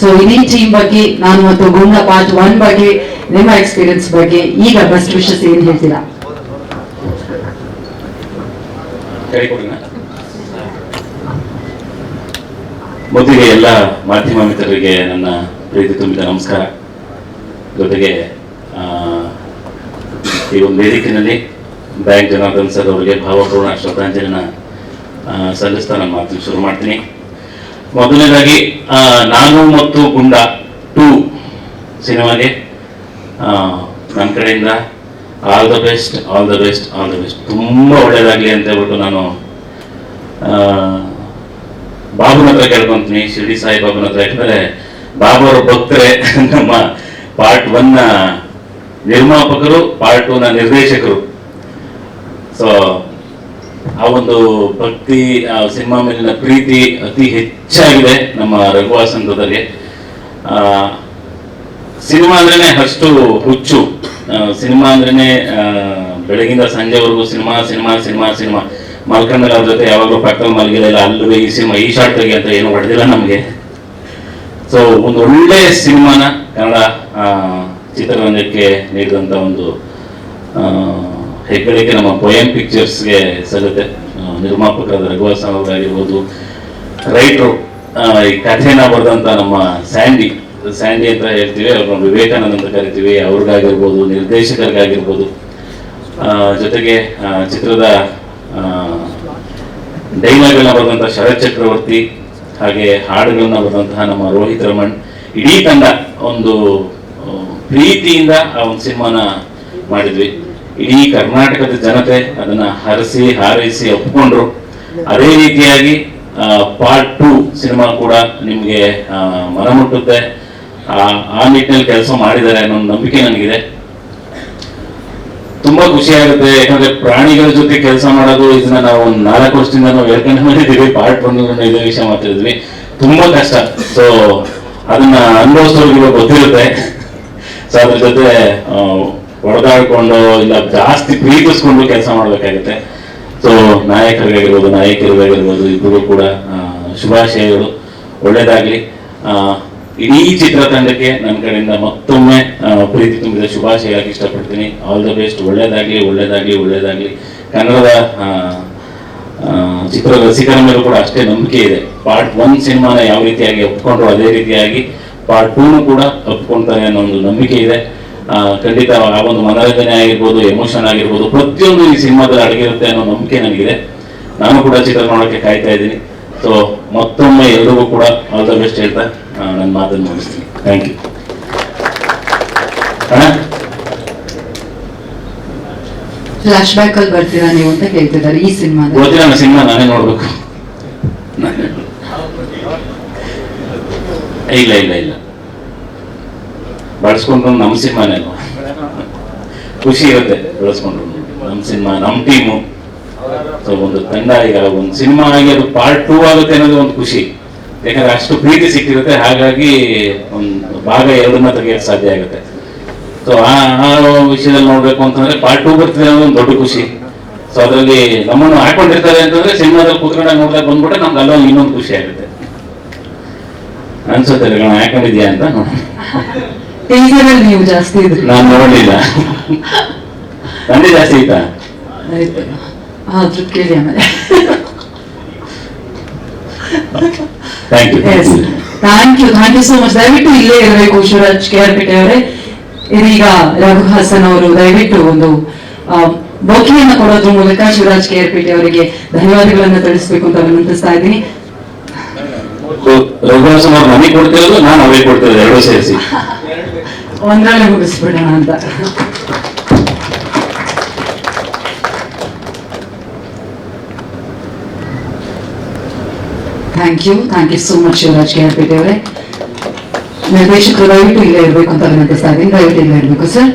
So ಇಡೀ team ಬಗ್ಗೆ, ನಾನು ಮತ್ತು ಗುಂಡ ಪಾರ್ಟ್ ಒನ್ ಬಗ್ಗೆ, ನಿಮ್ಮ ಎಕ್ಸ್ಪೀರಿಯನ್ಸ್ ಬಗ್ಗೆ, ಈಗ ಬೆಸ್ಟ್ ವಿಶಸ್ ಏನ್ ಹೇಳ್ತೀರಾ? ಮೊದಲಿಗೆ ಎಲ್ಲ ಮಾಧ್ಯಮ ಮಿತ್ರರಿಗೆ ನನ್ನ ಪ್ರೀತಿ ತುಂಬಿದ ನಮಸ್ಕಾರ. ಜೊತೆಗೆ ಈ ಒಂದು ವೇದಿಕೆಯಲ್ಲಿ ಬ್ಯಾಂಕ್ ಜನಾರ್ದನ್ ಸರ್ ಅವರಿಗೆ ಭಾವಪೂರ್ಣ ಶ್ರದ್ಧಾಂಜಲಿನ ಸಲ್ಲಿಸ್ತಾ ನನ್ನ ಶುರು ಮಾಡ್ತೀನಿ. ಮೊದಲನೇದಾಗಿ ನಾನು ಮತ್ತು ಗುಂಡ ಟೂ ಸಿನಿಮಾಗೆ ನನ್ನ ಕಡೆಯಿಂದ all the best all the best all the best ತುಂಬ ಒಳ್ಳೇದಾಗಲಿ ಅಂತ ಹೇಳ್ಬಿಟ್ಟು ನಾನು ಬಾಬುನ ಹತ್ರ ಕೇಳ್ಕೊಂತೀನಿ. ಶಿರ್ಡಿ ಸಾಯಿ ಬಾಬುನ ಹತ್ರ. ಯಾಕಂದ್ರೆ ಬಾಬು ಅವರು ಭಕ್ತರೇ ನಮ್ಮ ಪಾರ್ಟ್ ಒನ್ ನಿರ್ಮಾಪಕರು ಪಾರ್ಟ್ ಟೂ ನ ನಿರ್ದೇಶಕರು. ಸೊ ಆ ಒಂದು ಭಕ್ತಿ ಸಿನಿಮಾ ಮೇಲಿನ ಪ್ರೀತಿ ಅತಿ ಹೆಚ್ಚಾಗಿದೆ ನಮ್ಮ ರಘುವಾಸಂತದಲ್ಲಿ ಆ, ಸಿನಿಮಾ ಅಂದ್ರೇನೆ ಅಷ್ಟು ಹುಚ್ಚು. ಸಿನಿಮಾ ಅಂದ್ರೇನೆ ಬೆಳಗಿಂದ ಸಂಜೆವರೆಗೂ ಸಿನಿಮಾ ಸಿನಿಮಾ ಸಿನಿಮಾ ಸಿನಿಮಾ. ಮಲ್ಕೊಂಡ್ಮೇಲೆ ಅವ್ರ ಜೊತೆ ಯಾವಾಗಲೂ ಪಕ್ಕದಲ್ಲಿ ಮಲಗಿರಲಿಲ್ಲ ಅಲ್ಲೂ ಈ ಸಿನಿಮಾ, ಈ ಶಾರ್ಟ್ ತೆಗಿ ಅಂತ ಏನು ಹೊಡೆದಿಲ್ಲ ನಮಗೆ. ಸೊ ಒಂದು ಒಳ್ಳೆ ಸಿನಿಮಾನ ಕನ್ನಡ ಚಿತ್ರರಂಗಕ್ಕೆ ನೀಡಿದಂಥ ಒಂದು ಹೆಗ್ಗಳಿಕೆ ನಮ್ಮ ಪೊಯಂ ಪಿಕ್ಚರ್ಸ್ಗೆ ಸಲ್ಲುತ್ತೆ ನಿರ್ಮಾಪಕರಾದ ರಘುವರ್ ಸಾಹೇಬ್ ಆಗಿರ್ಬೋದು ರೈಟ್ರು ಈ ಕಥೆನ ಬರೆದಂಥ ನಮ್ಮ ಸ್ಯಾಂಡಿ ಸ್ಯಾಂಡಿ ಅಂತ ಹೇಳ್ತೀವಿ ಅವ್ರನ್ನ ವಿವೇಕಾನಂದ ಅಂತ ಕರಿತೀವಿ, ಅವ್ರಿಗಾಗಿರ್ಬೋದು, ನಿರ್ದೇಶಕರಿಗಾಗಿರ್ಬೋದು. ಜೊತೆಗೆ ಚಿತ್ರದ ಡೈಲಾಗ್ಗಳನ್ನ ಬರೆದಂಥ ಶರತ್ ಚಕ್ರವರ್ತಿ, ಹಾಗೆ ಹಾಡುಗಳನ್ನ ಬರೆದಂತಹ ನಮ್ಮ ರೋಹಿತ್ ರಮಣ್, ಇಡೀ ತಂಡ ಒಂದು ಪ್ರೀತಿಯಿಂದ ಆ ಒಂದು ಸಿನಿಮಾನ ಮಾಡಿದ್ವಿ. ಇಡೀ ಕರ್ನಾಟಕದ ಜನತೆ ಅದನ್ನ ಹರಸಿ, ಹಾರೈಸಿ ಒಪ್ಪಿಕೊಂಡ್ರು ಅದೇ ರೀತಿಯಾಗಿ ಪಾರ್ಟ್ ಟೂ ಸಿನಿಮಾ ಕೂಡ ನಿಮಗೆ ಮನ ಮುಟ್ಟುತ್ತೆ ಆ ನಿಟ್ಟಿನಲ್ಲಿ ಕೆಲಸ ಮಾಡಿದ್ದಾರೆ ಅನ್ನೋ ನಂಬಿಕೆ ನನಗಿದೆ. ತುಂಬಾ ಖುಷಿ ಆಗುತ್ತೆ, ಯಾಕಂದ್ರೆ ಪ್ರಾಣಿಗಳ ಜೊತೆ ಕೆಲಸ ಮಾಡೋದು, ಇದನ್ನ ನಾವು ನಾಲ್ಕು ವರ್ಷದಿಂದ ನಾವು ಹೇಳ್ಕೊಂಡು ಮಾಡಿದ್ದೀವಿ ಪಾರ್ಟ್ ಒನ್ ಇದೇ ವಿಷಯ ಮಾತಾಡಿದ್ವಿ ತುಂಬಾ ಕಷ್ಟ. ಸೊ ಅದನ್ನ ಅನುಭವಿಸೋರಿಗೆ ಗೊತ್ತಿರುತ್ತೆ. ಸೊ ಅದ್ರ ಜೊತೆ ಹೊಡೆದಾಡ್ಕೊಂಡು ಇಲ್ಲ, ಜಾಸ್ತಿ ಪ್ರೀತಿಸ್ಕೊಂಡು ಕೆಲಸ ಮಾಡ್ಬೇಕಾಗುತ್ತೆ. ಸೊ ನಾಯಕರಿಗಾಗಿರ್ಬೋದು ನಾಯಕರಿಗಾಗಿರ್ಬೋದು ಇಬ್ಬರು ಕೂಡ ಶುಭಾಶಯಗಳು. ಒಳ್ಳೇದಾಗ್ಲಿ. ಇಡೀ ಚಿತ್ರತಂಡಕ್ಕೆ ನನ್ನ ಕಡೆಯಿಂದ ಮತ್ತೊಮ್ಮೆ ಪ್ರೀತಿ ತುಂಬಿದ ಶುಭಾಶಯ ಇಷ್ಟಪಡ್ತೀನಿ. ಆಲ್ ದ ಬೆಸ್ಟ್ ಒಳ್ಳೇದಾಗಲಿ, ಒಳ್ಳೇದಾಗ್ಲಿ ಒಳ್ಳೇದಾಗ್ಲಿ. ಕನ್ನಡದ ಚಿತ್ರ ರಸಿಕರ ಮೇಲೂ ಕೂಡ ಅಷ್ಟೇ ನಂಬಿಕೆ ಇದೆ. ಪಾರ್ಟ್ ಒನ್ ಸಿನಿಮಾನ ಯಾವ ರೀತಿಯಾಗಿ ಒಪ್ಕೊಂಡ್ರು, ಅದೇ ರೀತಿಯಾಗಿ ಪಾರ್ಟ್ ಟೂನು ಕೂಡ ಒಪ್ಕೊಂತಾರೆ ಅನ್ನೋ ಒಂದು ನಂಬಿಕೆ ಇದೆ. ಖಂಡಿತ ಆ ಒಂದು ಮನೋರಂಜನೆ ಆಗಿರ್ಬೋದು ಎಮೋಷನ್ ಆಗಿರ್ಬೋದು ಪ್ರತಿಯೊಂದು ಈ ಸಿನಿಮಾದಲ್ಲಿ ಅಡಗಿರುತ್ತೆ ಅನ್ನೋ ನಂಬಿಕೆ ನನಗಿದೆ. ನಾನು ಕೂಡ ಚಿತ್ರ ನೋಡೋಕ್ಕೆ ಕಾಯ್ತಾ ಇದ್ದೀನಿ. ಸೊ ಮತ್ತೊಮ್ಮೆ ಎಲ್ರಿಗೂ ಕೂಡ ಆಲ್ ದ ಬೆಸ್ಟ್ ಹೇಳ್ತಾ ನನ್ನ ಮಾತನ್ನು ಮುಗಿಸ್ತೀನಿ. ಥ್ಯಾಂಕ್ ಯು ಫ್ಲಾಶ್ ಬ್ಯಾಕ್ ಅಲ್ಲಿ ಬರ್ತೀರಾ ನೀವು ಅಂತ ಕೇಳ್ತಿದ್ದಾರೆ ಈ ಸಿನಿಮಾ ಗೊತ್ತಿಲ್ಲ ಸಿನಿಮಾ ನಾನೇ ನೋಡ್ಬೇಕು. ನಾನೇ ನೋಡ್ಬೇಕು. ಇಲ್ಲ ಇಲ್ಲ ಇಲ್ಲ. ಬಳಸ್ಕೊಂಡ್ರು ನಮ್ಮ ಅಲ್ವಾ ಖುಷಿ ಇರುತ್ತೆ ಬಳಸ್ಕೊಂಡ್ರು. ನಮ್ಮ ಸಿನಿಮಾ ನಮ್ಮ ಟೀಮು. ಸೊ ಒಂದು ತಂಡ ಈಗ ಒಂದು ಸಿನಿಮಾ ಆಗಿ ಅದು ಪಾರ್ಟ್ ಟೂ ಆಗುತ್ತೆ ಅನ್ನೋದು ಒಂದು ಖುಷಿ. ಯಾಕಂದ್ರೆ ಅಷ್ಟು ಪ್ರೀತಿ ಸಿಕ್ಕಿರುತ್ತೆ, ಹಾಗಾಗಿ ಒಂದು ಭಾಗ ಎರಡನ್ನ ತೆಗೆಯಕ್ಕೆ ಸಾಧ್ಯ ಆಗುತ್ತೆ. ಸೊ ಆ ವಿಷಯದಲ್ಲಿ ನೋಡ್ಬೇಕು ಅಂತಂದ್ರೆ ಪಾರ್ಟ್ ಟೂ ಬರ್ತದೆ ಅನ್ನೋದು ಒಂದು ದೊಡ್ಡ ಖುಷಿ. ಸೊ ಅದರಲ್ಲಿ ನಮ್ಮನ್ನು ಹಾಕೊಂಡಿರ್ತಾರೆ ಅಂತಂದ್ರೆ ಸಿನಿಮಾದಲ್ಲಿ ಕೂತ್ಕೊಂಡಾಗ ನೋಡಿದಾಗ ಬಂದ್ಬಿಟ್ರೆ ನಮ್ಗೆ ಅಲ್ಲ ಇನ್ನೊಂದು ಖುಷಿ ಆಗುತ್ತೆ. ಅನ್ಸುತ್ತೆ ಯಾಕೊಂಡಿದ್ಯಾ ಅಂತ ಟೀಸರ್ ಅಲ್ಲಿ ನೀವು ಜಾಸ್ತಿ ಇದ್ರಿ. ನಾನು ನೋಡಲಿಲ್ಲ. ತಂದೆ ಜಾಸ್ತಿ ಇತ್ತ ಆಯ್ತು. ಆದ್ರೂ ಕೇಳಿ ಆಮೇಲೆ. Thank you thank you thank you so much ದಯವಿಟ್ಟು ಇಲ್ಲೇ ಇರಬೇಕು ಶಿವರಾಜ್ ಕೆ ಆರ್ ಪೇಟೆ ಅವರೇ. ಇದೀಗ ರಘು ಹಾಸನ್ ಅವರು ದಯವಿಟ್ಟು ಒಂದು ಬೌಕಿಯನ್ನು ಕೊಡೋದ್ರ ಮೂಲಕ ಶಿವರಾಜ್ ಕೆ ಆರ್ ಪೇಟೆ ಅವರಿಗೆ ಧನ್ಯವಾದಗಳನ್ನು ತಿಳಿಸಬೇಕು ಅಂತ ವಿನಂತಿಸ್ತಾ ಇದ್ದೀನಿ. ರಘುವಂಶನ್ ಅವ್ರು ನನಗೆ ಕೊಡ್ತಿರೋದು, ನಾನು ಅವೇ ಕೊಡ್ತಿರೋದು, ಎರಡೂ ಸೇರಿಸಿ. ಒಂದರಲ್ಲಿ ಮುಗಿಸ್ಬಿಡೋಣ ಅಂತ. Thank you thank you so much Shivaraj K R ಅವರೇ. ನಿರ್ದೇಶಕರು ದಯವಿಟ್ಟು ಇಲ್ಲೇ ಇರಬೇಕು ಅಂತ ವಿನಂತಿಸ್ತಾ ಇದ್ದೀನಿ. ದಯವಿಟ್ಟು ಇಲ್ಲೇ ಇರಬೇಕು ಸರ್